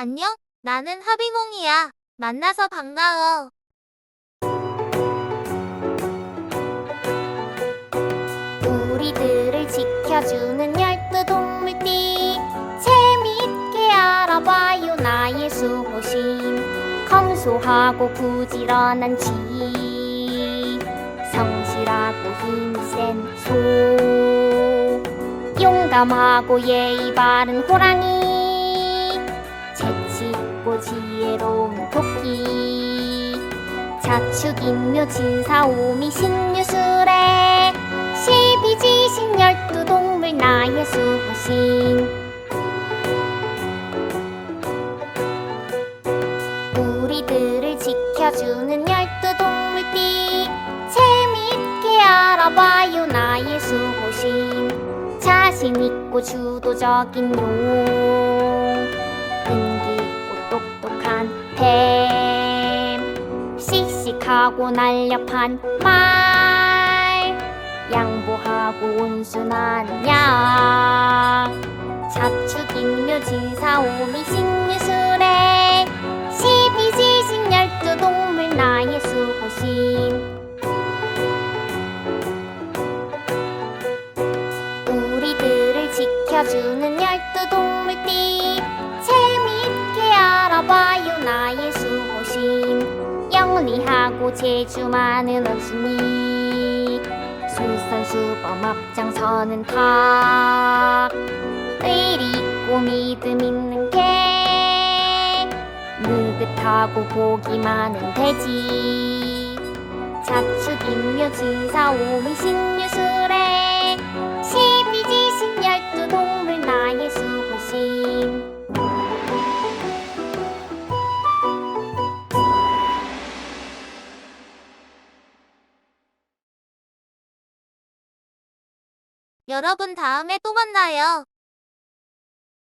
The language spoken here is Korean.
안녕, 나는 하비몽이야. 만나서 반가워. 우리들을 지켜주는 열두 동물띠. 재미있게 알아봐요 나의 수호신. 검소하고 부지런한 쥐 성실하고 힘센 소. 용감하고 예의 바른 호랑이 지혜로운 토끼. 자축인묘 진사오미 신유술에 십이지신 열두 동물 나의 수호신. 우리들을 지켜주는 열두 동물띠 재미있게 알아봐요 나의 수호신. 자신있고 주도적인 용 하고 날렵한 말. 양보하고 온순한 양 자축 인묘 진사 오미 신유술에 십이지신 열두 동물 나의 수호신 우리들을 지켜주는 열두 동물 많은 원숭이 솔선수범 앞장서는 닭 의리 있고 믿음 있는 개 느긋하고 복이 많은 돼지 자축 인묘 진사 오미 신유술 여러분 다음에 또 만나요.